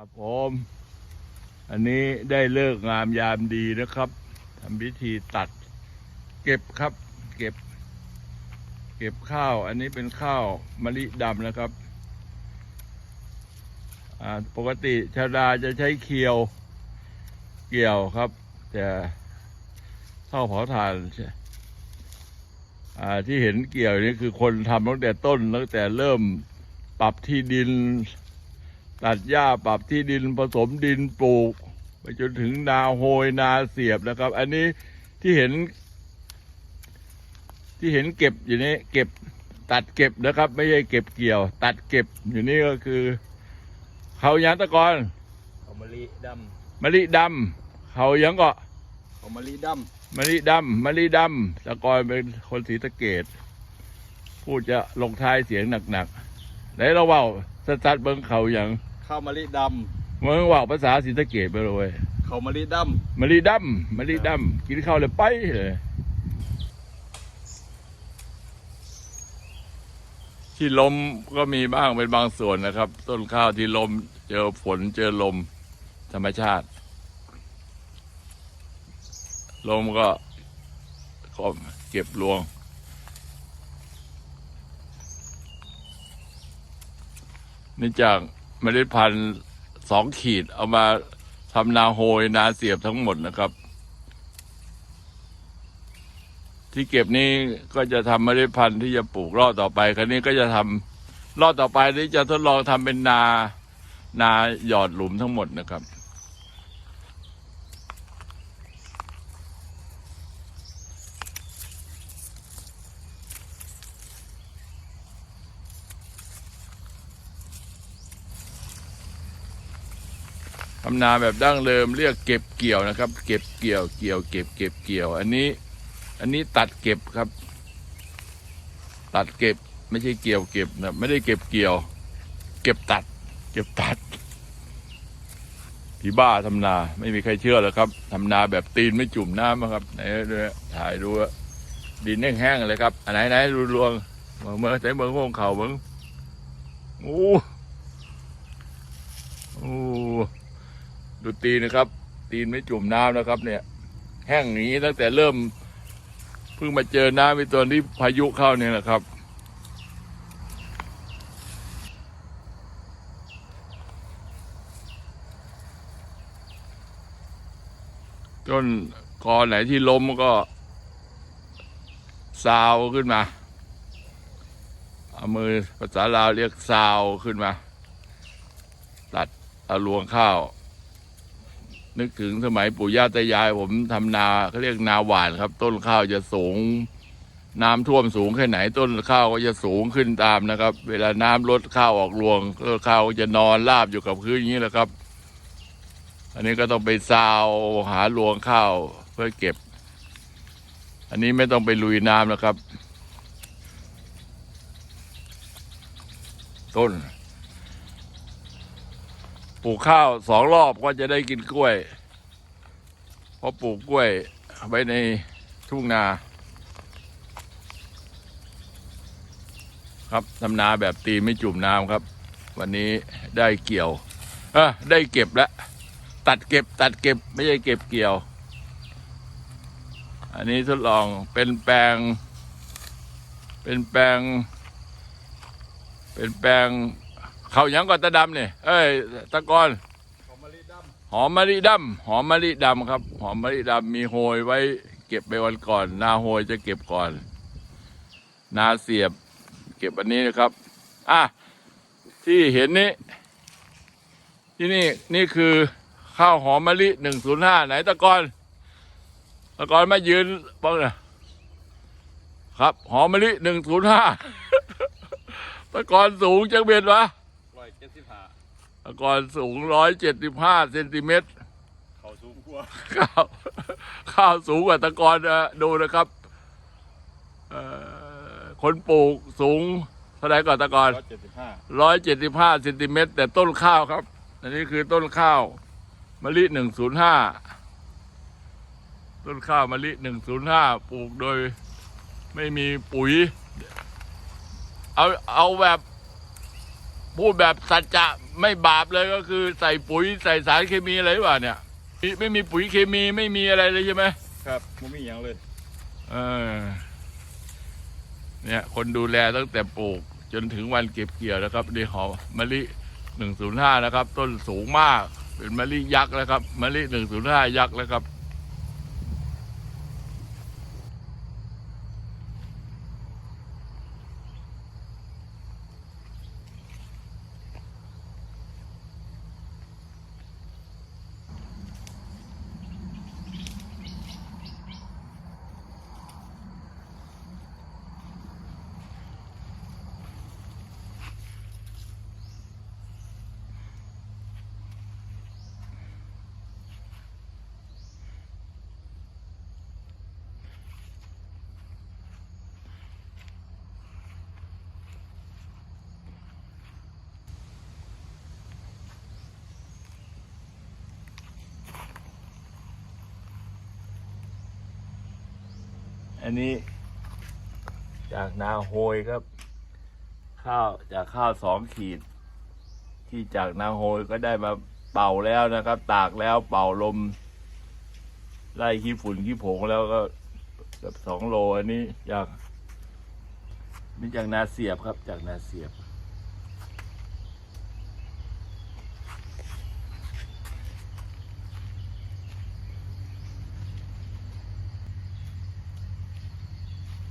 ครับผมอันนี้ได้เลิกงามยามดีนะครับทำพิธีตัด เก็บครับ เก็บ เก็บข้าว อันนี้เป็นข้าวมะลิดำนะครับปกติชาวนาจะใช้เคียวเกี่ยวครับ แต่ข้าวเผาถ่านที่เห็นเกี่ยวนี่คือคนทำตั้งแต่ต้นตั้งแต่เริ่มปรับที่ดิน ตัดหญ้าปรับที่ดินผสมดินปลูก ไปจนถึงนาโฮยนาเสียบนะครับ อันนี้ที่เห็น ที่เห็นเก็บอยู่นี้เก็บตัดเก็บนะครับ ไม่ใช่เก็บเกี่ยว ตัดเก็บอยู่นี่ก็คือเขายางตะกอนเอามะลิดมะลิดำเขายังก็ำเอามะลิดมะลิดำมะลิดำตะกอนเป็นคนศรีสะเกดพูดจะลงท้ายเสียงหนักๆไหนเราเว่าสัดๆเบิ้งเขาอย่างำ ข้าวมะลิดเมืองว่าภาษาศรีสะเกดไปเลยเว้ยำข้าวมะลิดมะลิดำมะลิดำกินข้าวเลยไปเลยที่ลมก็มีบ้างเป็นบางส่วนนะครับ ต้นข้าวที่ลมเจอฝนเจอลมธรรมชาติ ลมก็ก็เก็บรวง นี่จาก เมล็ดพันธุ์สองขีดเอามาทำนาโฮยนาเสียบทั้งหมดนะครับ ที่เก็บนี้ก็จะทำเมล็ดพันธุ์ที่จะปลูกรอบต่อไป ครั้นี้ก็จะทำรอบต่อไปนี้จะทดลองทำเป็นนานาหยอดหลุมทั้งหมดนะครับ ทำนาแบบดั้งเดิมเรียกเก็บเกี่ยวนะครับ เก็บเกี่ยวเกี่ยว เก็บเก็บเกี่ยว อันนี้ อันนี้ตัดเก็บครับ ตัดเก็บไม่ใช่เกี่ยวเก็บนะไม่ได้เก็บเกี่ยว เก็บตัด เก็บตัดพี่บ้าทำนา ไม่มีใครเชื่อหรอกครับทำนาแบบตีนไม่จุ่มน้ำอะครับไหนดูนะถ่ายดูดินแห้งๆเลยครับอันไหนไหนดูรวงเมืองเมืองใส่เมืองของเขาเมืองโอ้โอ้ ดูตีนนะครับ ตีนไม่จุ่มน้ำนะครับ เนี่ย แห้งอย่างนี้ตั้งแต่เริ่มเพิ่งมาเจอน้ำในตอนที่พายุเข้าเนี่ยแหละครับ ต้นกอไหนที่ล้มก็ซาวขึ้นมา เอามือภาษาลาวเรียกซาวขึ้นมา ตัดเอารวงข้าว นึกถึงสมัยปู่ย่าตายาย ผมทำนาเขาเรียกนาหวานครับ ต้นข้าวจะสูง น้ำท่วมสูงแค่ไหนต้นข้าวก็จะสูงขึ้นตามนะครับ เวลาน้ำลดข้าวออกรวงต้นข้าวก็จะนอนราบอยู่กับพื้นอย่างนี้แหละครับ อันนี้ก็ต้องไปซาวหารวงข้าวเพื่อเก็บ อันนี้ไม่ต้องไปลุยน้ำนะครับ ต้น ปลูกข้าวสองรอบก็จะได้กินกล้วย เพราะปลูกกล้วยไว้ในทุ่งนา ครับทำนาแบบตีไม่จุ่มน้ำครับ วันนี้ได้เกี่ยวเออได้เก็บแล้ว ตัดเก็บตัดเก็บไม่ใช่เก็บเกี่ยว อันนี้ทดลองเป็นแปลง เป็นแปลง เป็นแปลง เขาหยังก่อนตะดำเนี่ยเอ้ยตะกอนำข้าวมะลิดหอมมะลิดำหอมมะลิดำครับ หอมมะลิดำมีโฮยไว้ เก็บไปวันก่อน นาโฮยจะเก็บก่อน นาเสียบ เก็บอันนี้นะครับอะที่เห็นนี้ ที่นี่นี่คือข้าวหอมมะลิหนึ่งศูนย์ห้าไหนตะกอนตะกอนมายืนบ้างนะครับ หอมมะลิหนึ่งศูนย์ห้าตะกอนสูงจังเบ็ดวะ จ็ดสิบห้าตะกอนสูงร้อยเจ็ดสิบห้าเซนติเมตรเขาสูงกว่าข้าวข้าวสูงกว่าตะกอนนะดูนะครับเอ่อคนปลูกสูงเท่าไหร่ก่อนตะกอนร้อยเจ็ดสิบห้าร้อยเจ็ดสิบห้าเซนติเมตรแต่ต้นข้าวครับ อันนี้คือต้นข้าวมะลิหนึ่งศูนย์ห้าต้นข้าวมะลิหนึ่งศูนย์ห้าปลูกโดย ไม่มีปุ๋ย เอาเอาแบบ พูดแบบสัจจะไม่บาปเลยก็คือใส่ปุ๋ยใส่สารเคมีอะไรหรือเปล่าเนี่ยไม่ไม่มีปุ๋ยเคมีไม่มีอะไรเลยใช่ไหมครับมันมีอย่างเลย เออ เนี่ย คนดูแลตั้งแต่ปลูก จนถึงวันเก็บเกี่ยวนะครับนี่หอมมะลิหนึ่งศูนย์ห้านะครับ ต้นสูงมาก เป็นมะลิยักษ์นะครับมะลิหนึ่งศูนย์ห้ายักษ์แล้วครับ อันนี้ จากนาโฮยครับ ข้าวจากข้าวสองขีด ที่จากนาโฮยก็ได้มาเป่าแล้วนะครับ ตากแล้วเป่าลม ไล่ขี้ฝุ่นขี้ผงแล้วก็กับสองโลอันนี้จากนี่จากนาเสียบครับ จากนาเสียบ